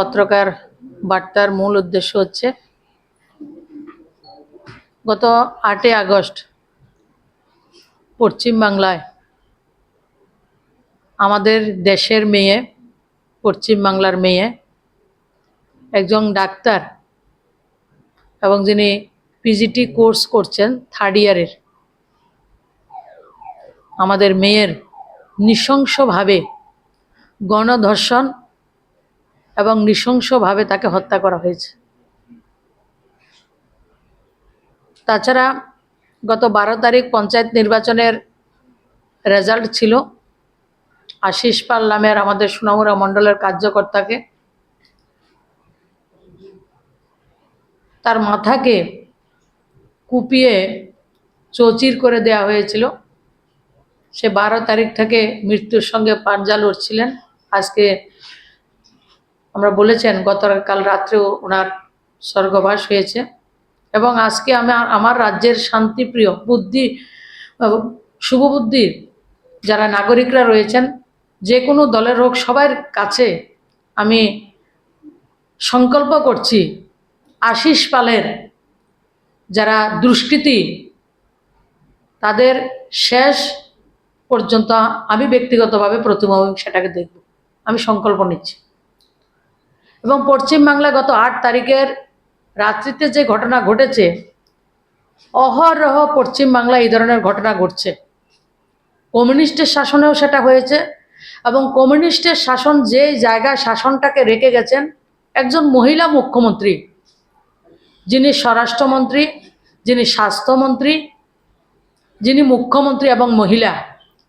পত্রকার বার্তার মূল উদ্দেশ্য হচ্ছে গত আটই আগস্ট পশ্চিমবাংলায় আমাদের দেশের মেয়ে পশ্চিমবাংলার মেয়ে, একজন ডাক্তার এবং যিনি পিজিটি কোর্স করছেন থার্ড ইয়ারের আমাদের মেয়ের নৃশংসভাবে গণধর্ষণ এবং নৃশংসভাবে তাকে হত্যা করা হয়েছে। তাছাড়া গত বারো তারিখ পঞ্চায়েত নির্বাচনের রেজাল্ট ছিল। আশিস পাল নামের আমাদের সোনামুড়া মণ্ডলের কার্যকর্তাকে। তার মাথাকে কুপিয়ে চৌচির করে দেয়া হয়েছিল। সে বারো তারিখ থেকে মৃত্যুর সঙ্গে পাঞ্জা লড়ছিলেন। আজকে আমরা বলেছেন গতকাল রাত্রেও ওনার স্বর্গবাস হয়েছে। এবং আজকে আমি আমার রাজ্যের শান্তিপ্রিয় বুদ্ধি আহ, শুভবুদ্ধির যারা নাগরিকরা রয়েছেন যে কোনো দলের হোক সবার কাছে আমি সংকল্প করছি আশিস পালের যারা দুষ্কৃতী তাদের শেষ পর্যন্ত আমি ব্যক্তিগতভাবে প্রতিমা সেটাকে দেখব। আমি সংকল্প নিচ্ছি। এবং পশ্চিমবাংলায় গত আট তারিখের রাত্রিতে যে ঘটনা ঘটেছে, অহরহ পশ্চিমবাংলায় এই ধরনের ঘটনা ঘটছে। কমিউনিস্টের শাসনেও সেটা হয়েছে এবং কমিউনিস্টের শাসন যে জায়গায় শাসনটাকে রেখে গেছেন, একজন মহিলা মুখ্যমন্ত্রী, যিনি স্বরাষ্ট্রমন্ত্রী, যিনি স্বাস্থ্যমন্ত্রী, যিনি মুখ্যমন্ত্রী এবং মহিলা,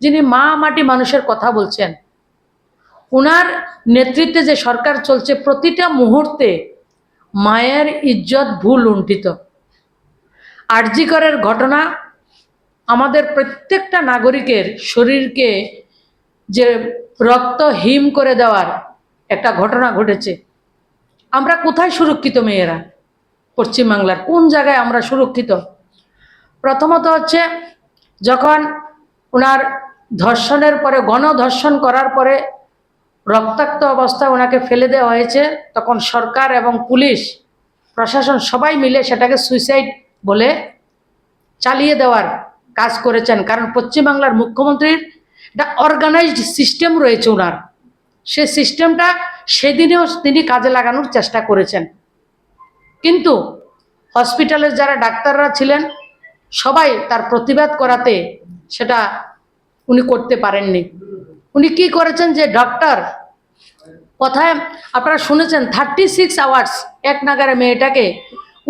যিনি মা মাটি মানুষের কথা বলছেন ওনার নেতৃত্বে যে সরকার চলছে, প্রতিটা মুহূর্তে মায়ের ইজ্জত ভুল লুণ্ঠিত। আরজিকরের ঘটনা আমাদের প্রত্যেকটা নাগরিকের শরীরকে যে রক্ত হিম করে দেওয়ার একটা ঘটনা ঘটেছে। আমরা কোথায় সুরক্ষিত মেয়েরা পশ্চিমবাংলার? কোন জায়গায় আমরা সুরক্ষিত? প্রথমত হচ্ছে যখন ওনার ধর্ষণের পরে, গণধর্ষণ করার পরে রক্তাক্ত অবস্থায় ওনাকে ফেলে দেওয়া হয়েছে, তখন সরকার এবং পুলিশ, প্রশাসন সবাই মিলে সেটাকে সুইসাইড বলে চালিয়ে দেওয়ার কাজ করেছেন। কারণ পশ্চিমবাংলার মুখ্যমন্ত্রীর একটা অর্গানাইজড সিস্টেম রয়েছে ওনার। সে সিস্টেমটা সেদিনেও তিনি কাজে লাগানোর চেষ্টা করেছেন। কিন্তু হসপিটালের যারা ডাক্তাররা ছিলেন, সবাই তার প্রতিবাদ করাতে সেটা উনি করতে পারেননি। উনি কি করেছেন যে ডক্টর কথায় আপনারা শুনেছেন থার্টি সিক্স আওয়ার্স এক নাগারে মেয়েটাকে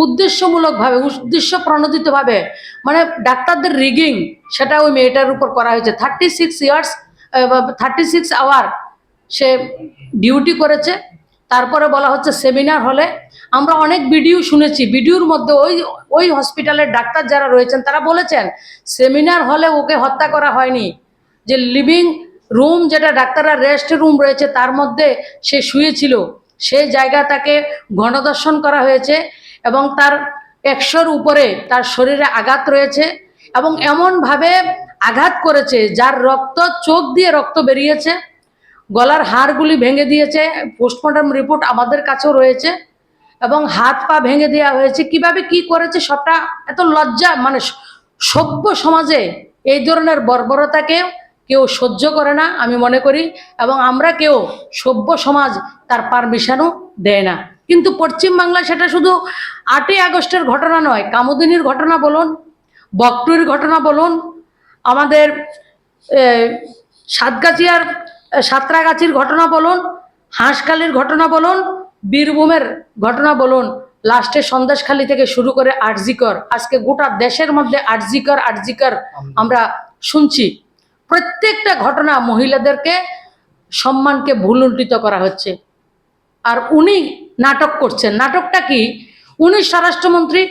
উদ্দেশ্যমূলকভাবে উদ্দেশ্য প্রণোদিতভাবে মানে ডাক্তারদের রিগিং সেটা ওই মেয়েটার উপর করা হয়েছে। Thirty six years thirty six hour সে ডিউটি করেছে। তারপরে বলা হচ্ছে সেমিনার হলে। আমরা অনেক ভিডিও শুনেছি ভিডিওর মধ্যে ওই ওই হসপিটালের ডাক্তার যারা রয়েছেন, তারা বলেছেন সেমিনার হলে ওকে হত্যা করা হয়নি। যে লিভিং রুম যেটা ডাক্তাররা রেস্ট রুম রয়েছে, তার মধ্যে সে শুয়েছিল। সেই জায়গা তাকে গণদর্শন করা হয়েছে এবং তার একশোর উপরে তার শরীরে আঘাত রয়েছে এবং এমনভাবে আঘাত করেছে যার রক্ত, চোখ দিয়ে রক্ত বেরিয়েছে, গলার হাড়গুলি ভেঙে দিয়েছে পোস্টমর্টম রিপোর্ট আমাদের কাছেও রয়েছে এবং হাত পা ভেঙে দেওয়া হয়েছে। কীভাবে কি করেছে সবটা এত লজ্জা মানে সভ্য সমাজে এই ধরনের বর্বরতাকে কেউ সহ্য করে না আমি মনে করি এবং আমরা কেউ সভ্য সমাজ তার পারমিশনও দেয় না। কিন্তু পশ্চিমবাংলায় সেটা শুধু আটই আগস্টের ঘটনা নয় কামুদিনীর ঘটনা বলুন বকটুরির ঘটনা বলুন আমাদের সাতগাছিয়ার সাঁতরাগাছির ঘটনা বলুন হাঁসখালির ঘটনা বলুন বীরভূমের ঘটনা বলুন লাস্টে সন্দেশখালি থেকে শুরু করে আরজিকর আজকে গোটা দেশের মধ্যে আরজিকর আরজিকর আমরা শুনছি। প্রত্যেকটা ঘটনা মহিলাদেরকে সম্মানকে ভুলুণ্ঠিত করা হচ্ছে। আর উনি নাটক করছেন। নাটকটা কি? উনি স্বরাষ্ট্রমন্ত্রী,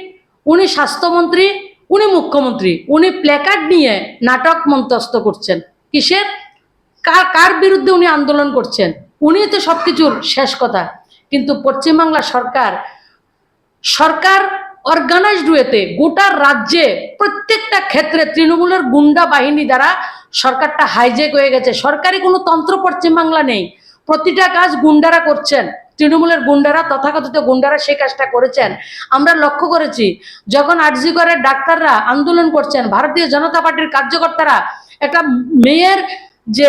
উনি স্বাস্থ্যমন্ত্রী, উনি মুখ্যমন্ত্রী, উনি প্ল্যাকার্ড নিয়ে নাটক মন্তস্থ করছেন। কিসের? কার কার বিরুদ্ধে উনি আন্দোলন করছেন? উনি তো সব কিছুর শেষ কথা। কিন্তু পশ্চিমবাংলা সরকার সরকার অর্গানাইজড ওয়েতে গোটা রাজ্যে প্রত্যেকটা ক্ষেত্রে তৃণমূলের গুন্ডা বাহিনী দ্বারা সরকারটা হাইজেক হয়ে গেছে। সরকারি কোনো তন্ত্র পশ্চিমবাংলা নেই। প্রতিটা কাজ গুন্ডারা করছেন। তৃণমূলের গুন্ডারা, তথাকথিত গুন্ডারা সেই কাজটা করেছেন। আমরা লক্ষ্য করেছি, যখন আরজিকরের ডাক্তাররা আন্দোলন করছেন, ভারতীয় জনতা পার্টির কার্যকর্তারা, একটা মেয়ের যে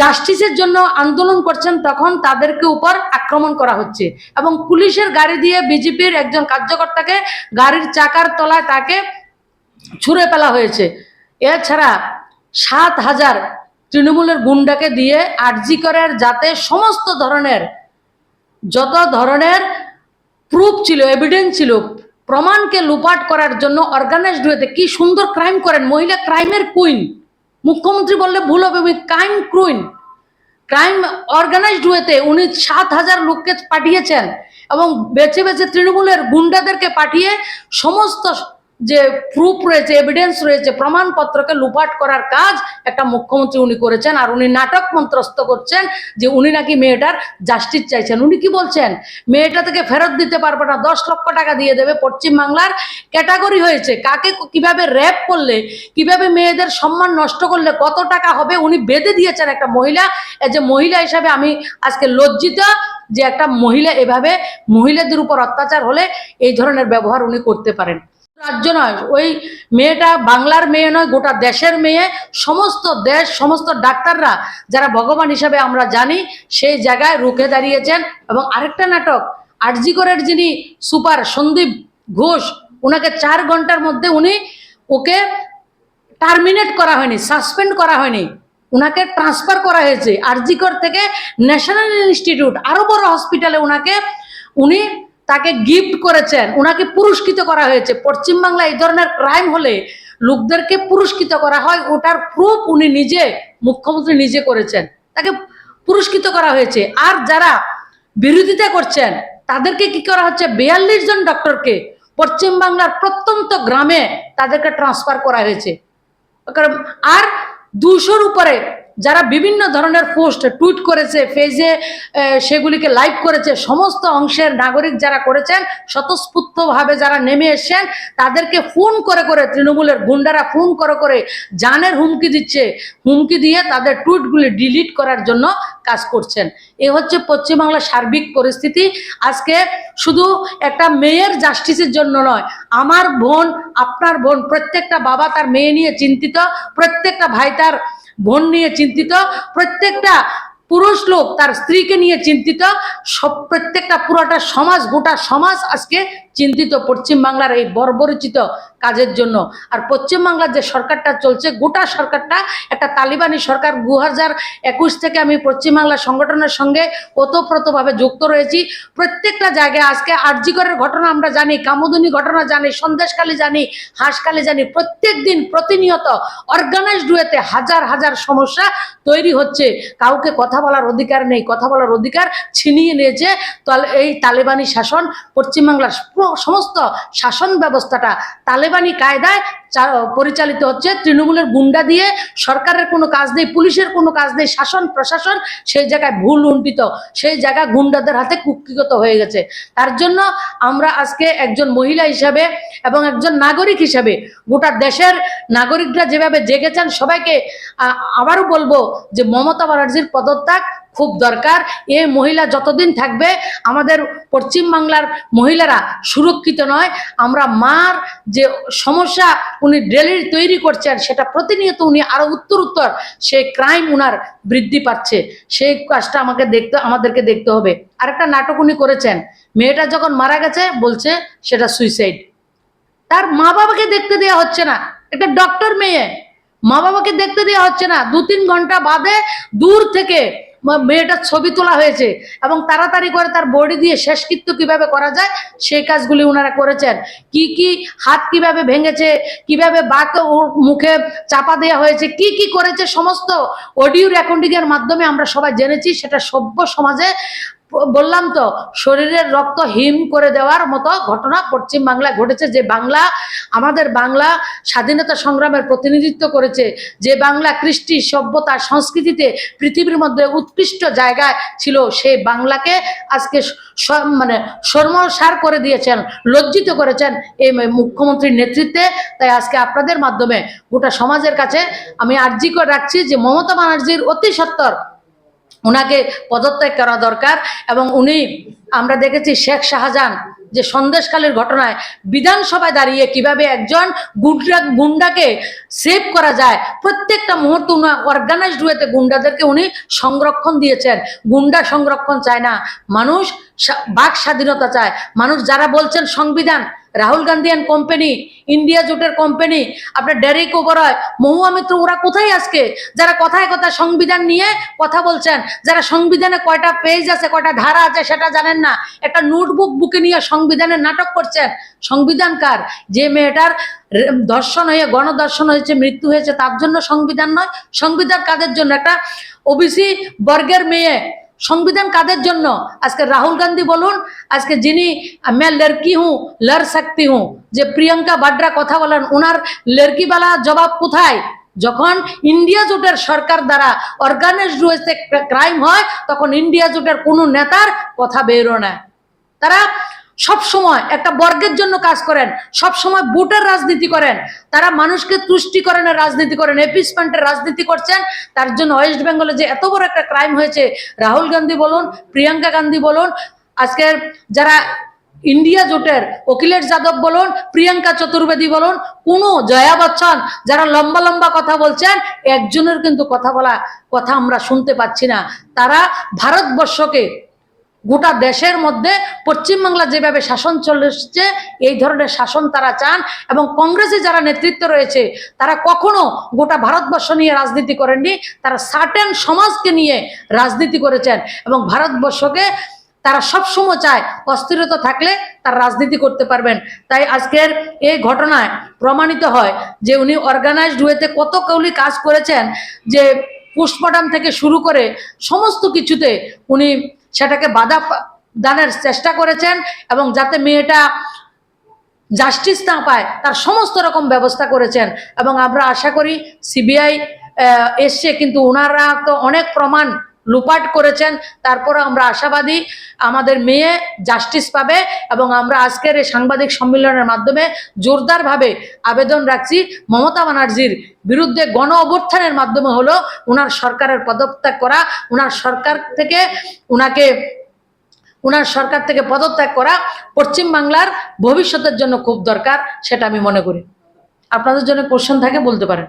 জাস্টিসের জন্য আন্দোলন করছেন, তখন তাদেরকে উপর আক্রমণ করা হচ্ছে। এবং পুলিশের গাড়ি দিয়ে বিজেপির একজন কার্যকর্তাকে গাড়ির চাকার তলায় তাকে ছুঁড়ে ফেলা হয়েছে। এছাড়া সাত হাজার তৃণমূলের গুন্ডাকে দিয়ে আরজি করার যাতে সমস্ত ধরনের, যত ধরনের প্রুফ ছিল এভিডেন্স ছিল, প্রমাণকে লুপাট করার জন্য অর্গানাইজড হয়েতে কি সুন্দর ক্রাইম করেন, মহিলা ক্রাইমের কুইন মুখ্যমন্ত্রী বললে ভুল হবে, উই ক্রাইম ক্রুইন। ক্রাইম অর্গানাইজড ওয়েতে উনি সাত হাজার লোককে পাঠিয়েছেন এবং বেছে বেছে তৃণমূলের গুন্ডাদেরকে পাঠিয়ে সমস্ত যে প্রুফ রয়েছে এভিডেন্স রয়েছে, প্রমাণপত্রকে লুপাট করার কাজ একটা মুখ্যমন্ত্রী উনি করেছেন আর উনি নাটক মন্ত্রস্থ করছেন যে উনি নাকি মেয়েটার জাস্টিস চাইছেন। উনি কি বলছেন? মেয়েটা থেকে ফেরত দিতে পারবে না, দশ লক্ষ টাকা দিয়ে দেবে। পশ্চিমবাংলার ক্যাটাগরি হয়েছে, কাকে কীভাবে র্যাপ করলে, কীভাবে মেয়েদের সম্মান নষ্ট করলে, কত টাকা হবে? উনি বেঁধে দিয়েছেন একটা মহিলা। এজ এ মহিলা হিসাবে আমি আজকে লজ্জিত যে একটা মহিলা এভাবে মহিলাদের উপর অত্যাচার হলে এই ধরনের ব্যবহার উনি করতে পারেন। রাজ্য নয়, ওই মেয়েটা বাংলার মেয়ে নয়, গোটা দেশের মেয়ে, সমস্ত দেশ, সমস্ত ডাক্তাররা, যারা ভগবান হিসাবে আমরা জানি, সেই জায়গায় রুখে দাঁড়িয়েছেন। এবং আরেকটা নাটক আরজিকরের যিনি সুপার সন্দীপ ঘোষ, ওনাকে চার ঘণ্টার মধ্যে উনি ওকে টার্মিনেট করা হয়নি, সাসপেন্ড করা হয়নি। ওনাকে ট্রান্সফার করা হয়েছে। আরজিকর থেকে ন্যাশনাল ইনস্টিটিউট আরও বড় হসপিটালে ওনাকে উনি তাকে গিফট করেছেন ওনাকে পুরস্কৃত করা হয়েছে। পশ্চিমবাংলা এই ধরনের ক্রাইম হলে লোকদেরকে পুরস্কৃত করা হয়, ওটার প্রুফ উনি নিজে, মুখ্যমন্ত্রী নিজে করেছেন। তাকে পুরস্কৃত করা হয়েছে। আর যারা বিরোধিতা করছেন, তাদেরকে কি করা হচ্ছে? বিয়াল্লিশ জন ডক্টরকে পশ্চিমবাংলার প্রত্যন্ত গ্রামে তাদেরকে ট্রান্সফার করা হয়েছে। আর দুশোর উপরে যারা বিভিন্ন ধরনের পোস্ট টুইট করেছে ফেজে সেগুলিকে লাইভ করেছে, সমস্ত অংশের নাগরিক যারা করেছেন, স্বতঃস্ফূর্তভাবে যারা নেমে এসছেন, তাদেরকে ফোন করে করে তৃণমূলের গুন্ডারা ফোন করে করে জানের হুমকি দিচ্ছে। হুমকি দিয়ে তাদের টুইটগুলি ডিলিট করার জন্য কাজ করছেন। এ হচ্ছে পশ্চিমবাংলার সার্বিক পরিস্থিতি। আজকে শুধু একটা মেয়ের জাস্টিসের জন্য নয়, আমার বোন, আপনার বোন, প্রত্যেকটা বাবা তার মেয়ে নিয়ে চিন্তিত, প্রত্যেকটা ভাই তার বোন নিয়ে চিন্তিত, প্রত্যেকটা পুরুষ লোক তার স্ত্রীকে নিয়ে চিন্তিত, সব প্রত্যেকটা পুরোটা সমাজ, গোটা সমাজ আজকে চিন্তিত পশ্চিমবাংলার এই বর্বরচিত কাজের জন্য। আর পশ্চিমবাংলার যে সরকারটা চলছে, গোটা সরকারটা একটা তালিবানি সরকার। দু হাজার একুশ থেকে আমি পশ্চিমবাংলা সংগঠনের সঙ্গে ওতপ্রোতভাবে যুক্ত রয়েছি। প্রত্যেকটা জায়গায় আজকে আরজিকরের ঘটনা আমরা জানি, কামদুনি ঘটনা জানি, সন্দেশখালী জানি, হাঁসখালী জানি। প্রত্যেক দিন প্রতিনিয়ত অর্গানাইজড ওয়েতে হাজার হাজার সমস্যা তৈরি হচ্ছে। কাউকে কথা বলার অধিকার নেই, কথা বলার অধিকার ছিনিয়ে নিয়েছে। এই তালেবানি শাসন পশ্চিমবাংলার সমস্ত শাসন ব্যবস্থাটা তালেবানি কায়দায় পরিচালিত হচ্ছে। তৃণমূলের গুন্ডা দিয়ে সরকারের কোনো কাজ নেই, পুলিশের কোনো কাজ নেই, শাসন, প্রশাসন সেই জায়গায় ভুল উন্টিত সেই জায়গা গুন্ডাদের হাতে কুক্ষিগত হয়ে গেছে। তার জন্য আমরা আজকে একজন মহিলা হিসাবে এবং একজন নাগরিক হিসাবে গোটা দেশের নাগরিকরা যেভাবে জেগেছেন, সবাইকে আবারও বলব যে মমতা ব্যানার্জির পদত্যাগ খুব দরকার। এ মহিলা যতদিন থাকবে, আমাদের পশ্চিমবাংলার মহিলারা সুরক্ষিত নয়। আমরা মার যে সমস্যা উনি ডেলি তৈরি করছেন, সেটা প্রতিনিয়ত উনি আরও উত্তর উত্তর সেই ক্রাইম উনার বৃদ্ধি পাচ্ছে। সেই কাজটা আমাকে দেখতে, আমাদেরকে দেখতে হবে। আরেকটা নাটক উনি করেছেন। মেয়েটা যখন মারা গেছে, বলছে সেটা সুইসাইড তার মা বাবাকে দেখতে দেওয়া হচ্ছে না। একটা ডক্টর মেয়ে। মা বাবাকে দেখতে দেওয়া হচ্ছে না। দু তিন ঘণ্টা বাদে দূর থেকে মেয়েটার ছবি তোলা হয়েছে এবং তাড়াতাড়ি করে তার বডি দিয়ে শেষকৃত্য কীভাবে করা যায়, সেই কাজগুলি ওনারা করেছেন। কি কি হাত কীভাবে ভেঙেছে, কীভাবে বাক মুখে চাপা দেওয়া হয়েছে, কি কি করেছে, সমস্ত অডিও রেকর্ডিংয়ের মাধ্যমে আমরা সবাই জেনেছি, সেটা সভ্য সমাজে বললাম তো, শরীরের রক্ত হিম করে দেওয়ার মতো ঘটনা পশ্চিম বাংলায় ঘটেছে, যে বাংলা, আমাদের বাংলা স্বাধীনতা সংগ্রামের প্রতিনিধিত্ব করেছে, যে বাংলা কৃষ্টি সভ্যতা সংস্কৃতিতে পৃথিবীর মধ্যে উৎকৃষ্ট জায়গায় ছিল সেই বাংলাকে আজকে মানে সর্মসার করে দিয়েছেন, লজ্জিত করেছেন এই মুখ্যমন্ত্রীর নেতৃত্বে। তাই আজকে আপনাদের মাধ্যমে গোটা সমাজের কাছে আমি আর্জি করে রাখছি যে মমতা ব্যানার্জির অতি সত্বর ওনাকে পদত্যাগ করা দরকার এবং উনি, আমরা দেখেছি শেখ শাহজাহান যে সন্দেশকালের ঘটনায় বিধানসভায় দাঁড়িয়ে কীভাবে একজন গুন্ডা, গুন্ডাকে সেভ করা যায়, প্রত্যেকটা মুহূর্ত উনি অর্গানাইজড ওয়েতে গুন্ডাদেরকে উনি সংরক্ষণ দিয়েছেন। গুন্ডা সংরক্ষণ চায় না। মানুষ বাক স্বাধীনতা চায়। মানুষ যারা বলছেন সংবিধান, Rahul Gandhi and company India জোটের কোম্পানি আপনার ডেরিক ওবরয় মহুয়া মিত্র, ওরা কোথায় আজকে? যারা কথায় কথায় সংবিধান নিয়ে কথা বলছেন, যারা সংবিধানে কয়টা পেজ আছে, কয়টা ধারা আছে সেটা জানেন না। একটা নোটবুক বুকে নিয়ে সংবিধানের নাটক করছেন। সংবিধান কার? যে মেয়েটার ধর্ষণ হয়ে গণধর্ষণ হয়েছে, মৃত্যু হয়েছে, তার জন্য সংবিধান নয়, সংবিধান কাদের জন্য? একটা ওবিসি বর্গের মেয়ে সংবিধান কাদের জন্য? আজকে রাহুল গান্ধী বলুন, আজকে যিনি মে লড়কি হুঁ, লড় শক্তি হুঁ। যে প্রিয়াঙ্কা বাড্রা কথা বলেন ওনার লড়কিওয়ালা জবাব কোথায়? যখন ইন্ডিয়া জোটের সরকার দ্বারা অর্গানাইজ রয়েছে ক্রাইম হয়, তখন ইন্ডিয়া জোটের কোনো নেতার কথা বেরো না। তারা সব সময় একটা বর্গের জন্য কাজ করেন সব সময় ভোটের রাজনীতি করেন। তারা মানুষকে তুষ্টিকরণের রাজনীতি করেন এপিসমেন্টের রাজনীতি করছেন, তার জন্য ওয়েস্ট বেঙ্গলে যে এত বড় একটা ক্রাইম হয়েছে, রাহুল গান্ধী বলুন, প্রিয়াঙ্কা গান্ধী বলুন আজকের যারা ইন্ডিয়া জোটের, অখিলেশ যাদব বলুন, প্রিয়াঙ্কা চতুর্বেদী বলুন, কোনো জয়া বচ্চন, যারা লম্বা লম্বা কথা বলছেন, একজনের কিন্তু কথা বলা, কথা আমরা শুনতে পাচ্ছি না। তারা ভারতবর্ষকে গোটা দেশের মধ্যে পশ্চিমবাংলা যেভাবে শাসন চলেছে, এই ধরনের শাসন তারা চান এবং কংগ্রেসে যারা নেতৃত্ব রয়েছে, তারা কখনো গোটা ভারতবর্ষ নিয়ে রাজনীতি করেননি, তারা সার্টেন সমাজকে নিয়ে রাজনীতি করেছেন এবং ভারতবর্ষকে তারা সবসময় চায় অস্থিরতা থাকলে তার রাজনীতি করতে পারবেন। তাই আজকের এই ঘটনায় প্রমাণিত হয় যে উনি অর্গানাইজড ওয়েতে কত কৌলি কাজ করেছেন, যে পোস্টমর্টম থেকে শুরু করে সমস্ত কিছুতে উনি সেটাকে বাধা দানের চেষ্টা করেছেন এবং যাতে মেয়েটা জাস্টিস না পায়, তার সমস্ত রকম ব্যবস্থা করেছেন। এবং আমরা আশা করি সিবিআই এসছে কিন্তু ওনারা তো অনেক প্রমাণ লুপাট করেছেন তারপরে আমরা আশাবাদী। আমাদের মেয়ে জাস্টিস পাবে এবং আমরা আজকের এই সাংবাদিক সম্মেলনের মাধ্যমে জোরদারভাবে আবেদন রাখছি। মমতা ব্যানার্জির বিরুদ্ধে গণ অভ্যুত্থানের মাধ্যমে হলো ওনার সরকারের পদত্যাগ করা ওনার সরকার থেকে ওনাকে ওনার সরকার থেকে পদত্যাগ করা পশ্চিমবাংলার ভবিষ্যতের জন্য খুব দরকার, সেটা আমি মনে করি। আপনাদের জন্য কোশ্চেন থাকে, বলতে পারেন।